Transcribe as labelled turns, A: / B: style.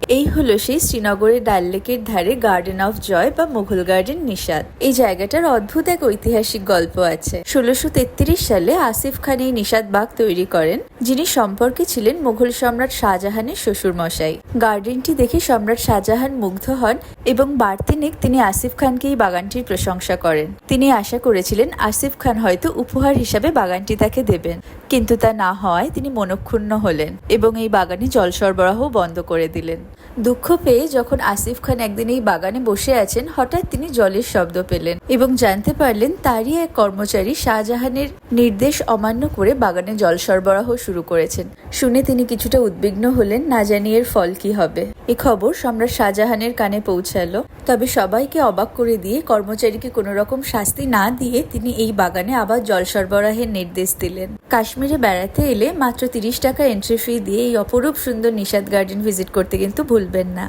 A: এই হলো সেই শ্রীনগরের ডাল লেকের ধারে গার্ডেন অফ জয় বা মুঘল গার্ডেন নিষাদ। এই জায়গাটার অদ্ভুত এক ঐতিহাসিক গল্প আছে। ষোলোশো সালে আসিফ খান এই নিষাদ বাগ তৈরি করেন, যিনি সম্পর্কে ছিলেন মুঘল সম্রাট শাহজাহানের শ্বশুর মশাই গার্ডেনটি দেখে সম্রাট শাহজাহান মুগ্ধ হন এবং বাড়তিনিক তিনি আসিফ খানকে এই বাগানটির প্রশংসা করেন। তিনি আশা করেছিলেন আসিফ খান হয়তো উপহার হিসাবে বাগানটি তাকে দেবেন, কিন্তু তা না হওয়ায় তিনি মনক্ষুণ্ণ হলেন এবং এই বাগানে জল সরবরাহ বন্ধ করে দিলেন। দুঃখ পেয়ে যখন আসিফ খান একদিন এই বাগানে বসে আছেন, হঠাৎ তিনি জলের শব্দ পেলেন এবং জানতে পারলেন তারই এক কর্মচারী শাহজাহানের নির্দেশ অমান্য করে বাগানে জল সরবরাহ শুরু করেছেন। শুনে তিনি কিছুটা উদ্বিগ্ন হলেন, না জানি এর ফল কি হবে। এ খবর সম্রাট শাহজাহানের কানে পৌঁছালো। তবে সবাইকে অবাক করে দিয়ে কর্মচারীকে কোনো রকম শাস্তি না দিয়ে তিনি এই বাগানে আবার জল সরবরাহের নির্দেশ দিলেন। কাশ্মীরে বেড়াতে এলে মাত্র তিরিশ টাকা এন্ট্রি ফি দিয়ে এই অপরূপ সুন্দর নিষাদ গার্ডেন ভিজিট করতে কিন্তু ভুলবেন না।